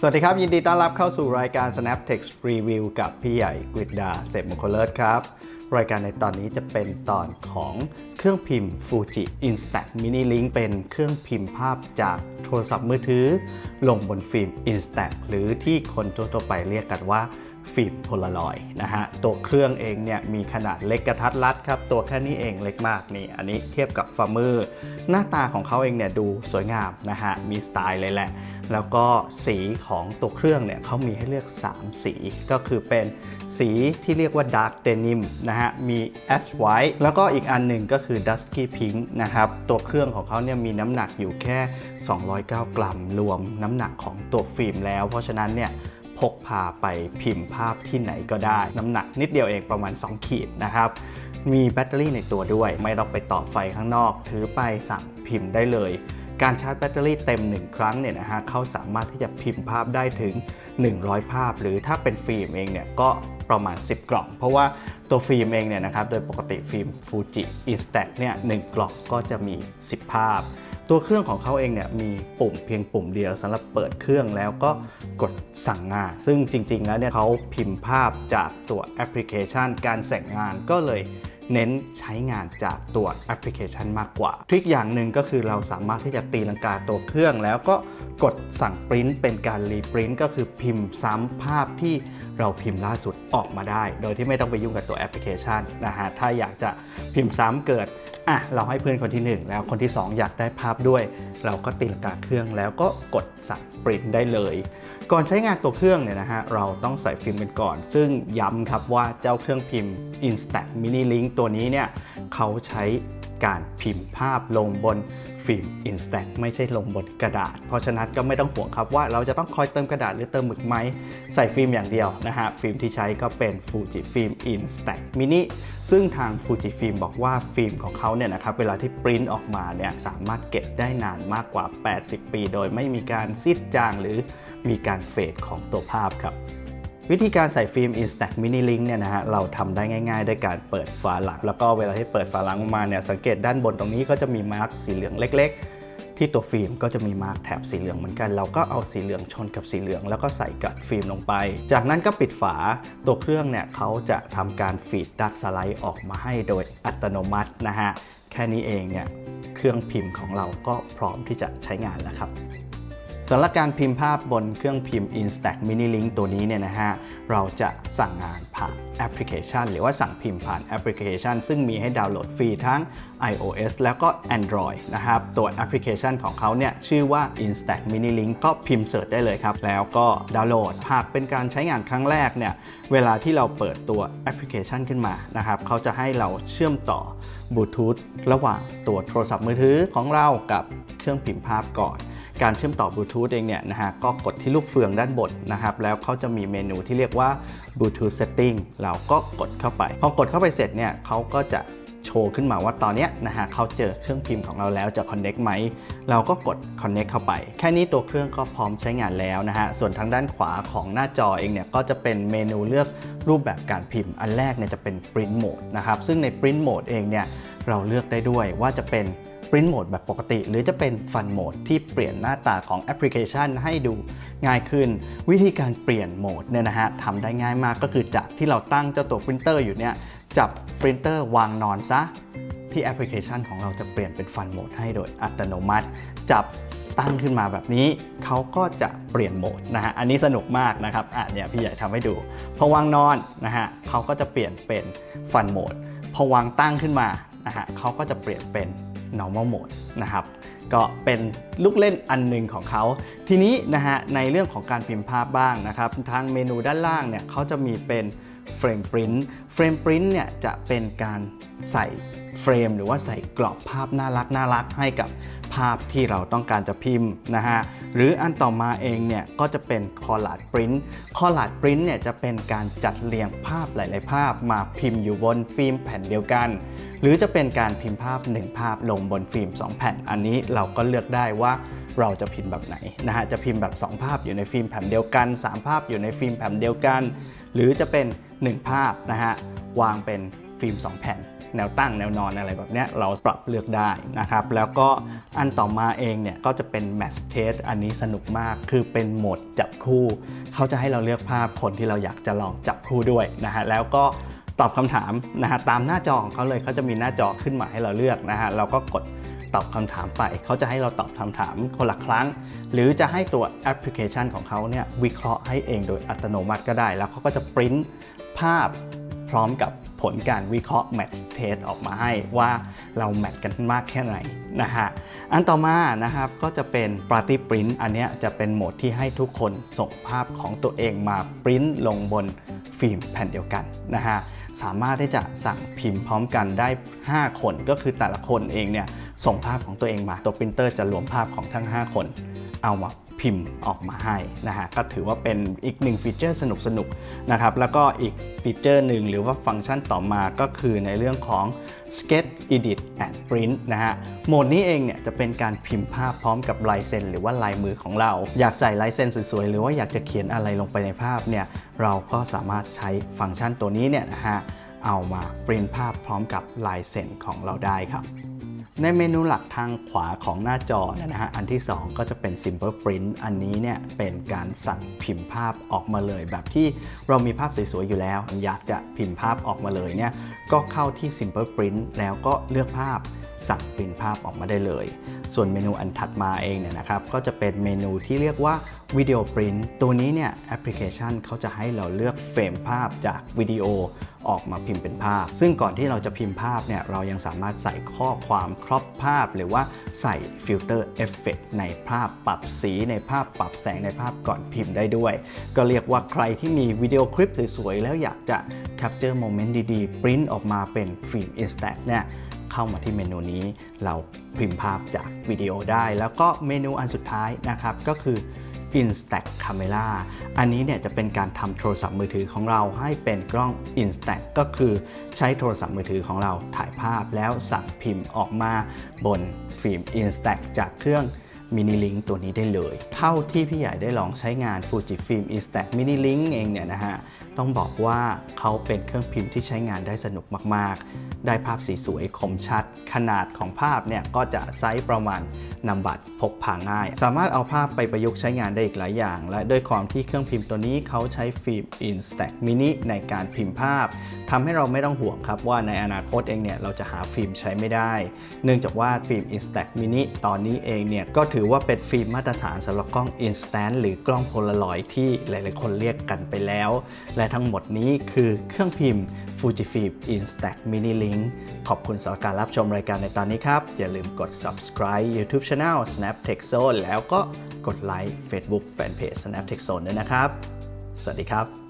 สวัสดีครับ ยินดีต้อนรับเข้าสู่รายการ Snaptext Review กับพี่ใหญ่กฤษดาเสพมงคลเลิศครับ รายการในตอนนี้จะเป็นตอนของเครื่องพิมพ์ Fuji Instax Mini Link เป็นเครื่องพิมพ์ภาพจากโทรศัพท์มือถือ ลงบนฟิล์ม Instax หรือที่คนทั่วๆไปเรียกกันว่า ฟิล์มโพลารอยด์นะฮะตัวเครื่องเองเนี่ยมีขนาดเล็กกระทัดรัดครับ ตัวแค่นี้เองเล็กมากนี่ อันนี้เทียบกับฟาร์มเมอร์หน้าตาของเขาเองเนี่ยดูสวยงามนะฮะมีสไตล์เลยแหละ แล้วก็สีของตัวเครื่องเนี่ยเขามีให้เลือก 3 สีก็คือเป็นสีที่เรียกว่า Dark Denim นะฮะ มี Ash White แล้วก็อีกอันหนึ่งก็คือ Dusky Pink นะครับ ตัวเครื่องของเขาเนี่ยมีน้ำหนักอยู่แค่ 209 กรัม รวมน้ำหนักของตัวฟิล์มแล้ว เพราะฉะนั้นเนี่ย พกพาไปพิมพ์ภาพที่ไหนก็ได้ น้ำหนักนิดเดียวเองประมาณ 2 ขีดนะครับมีแบตเตอรี่ในตัวด้วย ไม่ต้องไปต่อไฟข้างนอก ถือไปสั่งพิมพ์ได้เลย การชาร์จแบตเตอรี่เต็ม 1 ครั้งเนี่ยนะฮะเขาสามารถที่จะพิมพ์ภาพได้ถึง 100 ภาพ หรือถ้าเป็นฟิล์มเองเนี่ยก็ประมาณ 10 กล่อง เพราะว่าตัวฟิล์มเองเนี่ยนะครับโดยปกติฟิล์ม Fuji Instax เนี่ยหนึ่งกล่องก็จะมี 10 ภาพ ตัวเครื่องของเขาเองเนี่ยมีปุ่มเพียงปุ่มเดียวสำหรับเปิดเครื่องแล้วก็กดสั่งงาน ซึ่งจริง ๆ แล้วเนี่ยเขาพิมพ์ภาพจากตัวแอปพลิเคชัน การสั่งงานก็เลยเน้นใช้งานจากตัวแอปพลิเคชันมากกว่า ทริคอย่างหนึ่งก็คือเราสามารถที่จะตีลังกาตัวเครื่อง แล้วก็กดสั่งปริ้นเป็นการรีปริ้นก็คือพิมพ์ซ้ำภาพที่เราพิมพ์ล่าสุดออกมาได้ โดยที่ไม่ต้องไปยุ่งกับตัวแอปพลิเคชันนะฮะถ้าอยากจะพิมพ์ซ้ำเกิด อะเราให้เพื่อนคนที่ 1 แล้วคนที่ 2 อยากได้ภาพด้วย เราก็ตีลังกาเครื่องแล้วก็กดสั่งปริ้นได้เลย ก่อนใช้งานตัวเครื่องเนี่ยนะฮะเราต้องใส่ฟิล์มกันก่อน ซึ่งย้ำครับว่าเจ้าเครื่องพิมพ์ Instax Mini Link ตัวนี้เนี่ยเขาใช้ การพิมพ์ภาพลงบนฟิล์ม Instax ไม่ใช่ลงบนกระดาษ เพราะฉะนั้นก็ไม่ต้องห่วงครับว่าเราจะต้องคอยเติมกระดาษหรือเติมหมึกไหมใส่ฟิล์มอย่างเดียวนะฮะ ฟิล์มที่ใช้ก็เป็น Fuji Film Instax Mini ซึ่งทาง Fuji Film บอกว่าฟิล์มของเขาเนี่ยนะครับเวลาที่ปริ้นออกมาเนี่ยสามารถเก็บได้นานมากกว่า 80 ปี โดยไม่มีการซีดจางหรือมีการเฟดของตัวภาพครับ วิธีการใส่ฟิล์ม Instax Mini Link เนี่ยนะฮะเราทำได้ง่ายๆด้วยการเปิดฝาหลัง แล้วก็เวลาที่เปิดฝาหลังออกมาเนี่ยสังเกตด้านบนตรงนี้ก็จะมีมาร์กสีเหลืองเล็ก ๆ ที่ตัวฟิล์มก็จะมีมาร์กแถบสีเหลืองเหมือนกัน เราก็เอาสีเหลืองชนกับสีเหลือง แล้วก็ใส่กัดฟิล์มลงไป จากนั้นก็ปิดฝาตัวเครื่องเนี่ยเขาจะทำการฟีดดักสไลด์ออกมาให้โดยอัตโนมัตินะฮะแค่นี้เองเนี่ยเครื่องพิมพ์ของเราก็พร้อมที่จะใช้งานแล้วครับ สำหรับการพิมพ์ภาพบนเครื่องพิมพ์ Instax Mini Link ตัวนี้เนี่ยนะฮะ เราจะสั่งงานผ่านแอปพลิเคชัน หรือว่าสั่งพิมพ์ผ่านแอปพลิเคชัน ซึ่งมีให้ดาวน์โหลดฟรีทั้ง iOS แล้วก็ Android นะครับ ตัวแอปพลิเคชันของเขาเนี่ยชื่อว่า Instax Mini Link ก็พิมพ์เสิร์ชได้เลยครับ แล้วก็ดาวน์โหลด หากเป็นการใช้งานครั้งแรกเนี่ย เวลาที่เราเปิดตัวแอปพลิเคชันขึ้นมานะครับเขาจะให้เราเชื่อมต่อบลูทูธระหว่างตัวโทรศัพท์มือถือของเรากับเครื่องพิมพ์ภาพก่อน การเชื่อมต่อบลูทูธเองเนี่ยนะฮะก็กดที่ลูกเฟืองด้านบนนะครับ แล้วเขาจะมีเมนูที่เรียกว่า Bluetooth Setting เราก็กดเข้าไป พอกดเข้าไปเสร็จเนี่ยเขาก็จะโชว์ขึ้นมาว่าตอนนี้นะฮะเขาเจอเครื่องพิมพ์ของเราแล้วจะ Connect ไหม เราก็กด Connect เข้าไป แค่นี้ตัวเครื่องก็พร้อมใช้งานแล้วนะฮะ ส่วนทางด้านขวาของหน้าจอเองเนี่ย ก็จะเป็นเมนูเลือกรูปแบบการพิมพ์ อันแรกเนี่ยจะเป็น Print Mode นะครับ ซึ่งใน Print Mode เองเนี่ย เราเลือกได้ด้วยว่าจะเป็น Print Mode แบบปกติ หรือจะเป็น Fun Mode ที่เปลี่ยนหน้าตาของแอปพลิเคชันให้ดูง่ายขึ้น วิธีการเปลี่ยนโหมดเนี่ยนะฮะทำได้ง่ายมากก็คือจากที่เราตั้งเจ้าตัวปรินเตอร์อยู่เนี่ยจับปรินเตอร์วางนอนซะที่แอปพลิเคชันของเราจะเปลี่ยนเป็น Fun Mode ให้โดยอัตโนมัติ จับตั้งขึ้นมาแบบนี้ เขาก็จะเปลี่ยนโหมดนะฮะอันนี้สนุกมากนะครับอะเนี่ยพี่ใหญ่ทำให้ดู พอวางนอนนะฮะเขาก็จะเปลี่ยนเป็น Fun Mode พอวางตั้งขึ้นมานะฮะเขาก็จะเปลี่ยนเป็น normal mode นะครับก็เป็นลูกเล่นอันหนึ่งของเขา ทีนี้นะฮะในเรื่องของการพิมพ์ภาพบ้างนะครับ ทางเมนูด้านล่างเนี่ยเขาจะมีเป็น เฟรมปริ้นเฟรมปริ้นเนี่ยจะเป็นการใส่เฟรมหรือว่าใส่กรอบภาพน่ารักน่ารักให้กับภาพที่เราต้องการจะพิมพ์นะฮะหรืออันต่อมาเองเนี่ยก็จะเป็นคอลลาดปริ้นคอลลาดปริ้นเนี่ยจะเป็นการจัดเรียงภาพหลาย ๆ ภาพมาพิมพ์อยู่บนฟิล์มแผ่นเดียวกัน หรือจะเป็นการพิมพ์ภาพ 1 ภาพลงบนฟิล์ม 2 แผ่นอันนี้เราก็เลือกได้ว่า เราจะพิมพ์แบบไหนนะฮะจะพิมพ์แบบ 2 ภาพอยู่ในฟิล์มแผ่นเดียวกัน 3 ภาพอยู่ในฟิล์มแผ่นเดียวกัน หรือจะเป็น 1 ภาพนะฮะวางเป็นฟิล์ม 2 แผ่น แนวตั้งแนวนอนอะไรแบบเนี้ยเราปรับเลือกได้นะครับ แล้วก็อันต่อมาเองเนี่ยก็จะเป็น Match Test อันนี้สนุกมากคือเป็นโหมดจับคู่ เขาจะให้เราเลือกภาพคนที่เราอยากจะลองจับคู่ด้วยนะฮะแล้วก็ตอบคำถามนะฮะตามหน้าจอของเขาเลยเขาจะมีหน้าจอขึ้นมาให้เราเลือกนะฮะเราก็กด ตอบคำถามไป เขาจะให้เราตอบคำถามคนละครั้ง หรือจะให้ตัวแอปพลิเคชันของเขาเนี่ยวิเคราะห์ให้เองโดยอัตโนมัติก็ได้ แล้วเขาก็จะปริ้นภาพพร้อมกับผลการวิเคราะห์ Match Test ออกมาให้ว่าเราแมทกันมากแค่ไหนนะฮะ อันต่อมานะครับก็จะเป็น Party Print อันนี้จะเป็นโหมดที่ให้ทุกคนส่งภาพของตัวเองมาปริ้นลงบนฟิล์มแผ่นเดียวกันนะฮะ สามารถที่จะสั่งพิมพ์พร้อมกันได้ 5 คนก็คือแต่ละคนเองเนี่ย ส่งภาพของตัวเองมา ตัวปรินเตอร์จะรวมภาพของทั้ง 5 คน เอามาพิมพ์ออกมาให้นะฮะ ก็ถือว่าเป็นอีกหนึ่งฟีเจอร์สนุกๆนะครับ แล้วก็อีกฟีเจอร์หนึ่งหรือว่าฟังก์ชันต่อมาก็คือในเรื่องของ Sketch Edit and Print นะฮะ โหมดนี้เองเนี่ยจะเป็นการพิมพ์ภาพพร้อมกับลายเซ็นหรือว่าลายมือของเรา อยากใส่ลายเซ็นสวยๆ หรือว่าอยากจะเขียนอะไรลงไปในภาพเนี่ย เราก็สามารถใช้ฟังก์ชันตัวนี้เนี่ยนะฮะ เอามาปริ้นภาพพร้อมกับลายเซ็นของเราได้ครับ ในเมนูหลักทางขวาของหน้าจอเนยนะฮะอันที่ 2 ก็จะเป็น Simple Print อันนี้เนี่ยเป็นการสั่งพิมพ์ภาพออกมาเลย แบบที่เรามีภาพสวยๆอยู่แล้ว อยากจะพิมพ์ภาพออกมาเลยเนี่ยก็เข้าที่ Simple Print แล้วก็เลือกภาพ สั่งปริ้นภาพออกมาได้เลย ส่วนเมนูอันถัดมาเองเนี่ยนะครับก็จะเป็นเมนูที่เรียกว่าวิดีโอปริ้นตัวนี้เนี่ยแอปพลิเคชันเขาจะให้เราเลือกเฟรมภาพจากวิดีโอออกมาพิมพ์เป็นภาพ ซึ่งก่อนที่เราจะพิมพ์ภาพเนี่ยเรายังสามารถใส่ข้อความครอบภาพ หรือว่าใส่ฟิลเตอร์เอฟเฟกในภาพปรับสีในภาพปรับแสงในภาพก่อนพิมพ์ได้ด้วย ก็เรียกว่าใครที่มีวิดีโอคลิปสวยๆ แล้วอยากจะแคปเจอร์โมเมนต์ดีๆ ปริ้นออกมาเป็นฟิล์ม Instax เนี่ย เข้ามาที่เมนูนี้ เราพิมพ์ภาพจากวิดีโอได้ แล้วก็เมนูอันสุดท้ายนะครับก็คือ Instax Camera อันนี้เนี่ยจะเป็นการทำโทรศัพท์มือถือของเราให้เป็นกล้อง Instax ก็คือใช้โทรศัพท์มือถือของเราถ่ายภาพแล้วสั่งพิมพ์ออกมาบนฟิล์ม Instax จากเครื่องมินิลิงตัวนี้ได้เลย เท่าที่พี่ใหญ่ได้ลองใช้งาน Fujifilm Instax Mini Link เองเนี่ยนะฮะ ต้องบอกว่าเขาเป็นเครื่องพิมพ์ที่ใช้งานได้สนุกมากๆ ได้ภาพสีสวยคมชัด ขนาดของภาพเนี่ยก็จะไซส์ประมาณนำบัตรพกพาง่าย สามารถเอาภาพไปประยุกต์ใช้งานได้อีกหลายอย่าง และด้วยความที่เครื่องพิมพ์ตัวนี้เขาใช้ฟิล์ม Instax Mini ในการพิมพ์ภาพทำให้เราไม่ต้องห่วงครับว่าในอนาคตเองเนี่ยเราจะหาฟิล์มใช้ไม่ได้ เนื่องจากว่าฟิล์ม Instax Mini ตอนนี้เองเนี่ยก็ถือว่าเป็นฟิล์มมาตรฐานสำหรับกล้อง Instant หรือกล้องโพลารอยด์ที่หลาย ๆ คนเรียกกันไปแล้ว และทั้งหมดนี้คือเครื่องพิมพ์ Fujifilm Instax Mini Link ขอบคุณสำหรับการรับชมรายการในตอนนี้ครับ อย่าลืมกด subscribe YouTube Channel Snap Tech Zone แล้วก็กดไลค์ Facebook Fanpage Snap Tech Zone ด้วยนะครับ สวัสดีครับ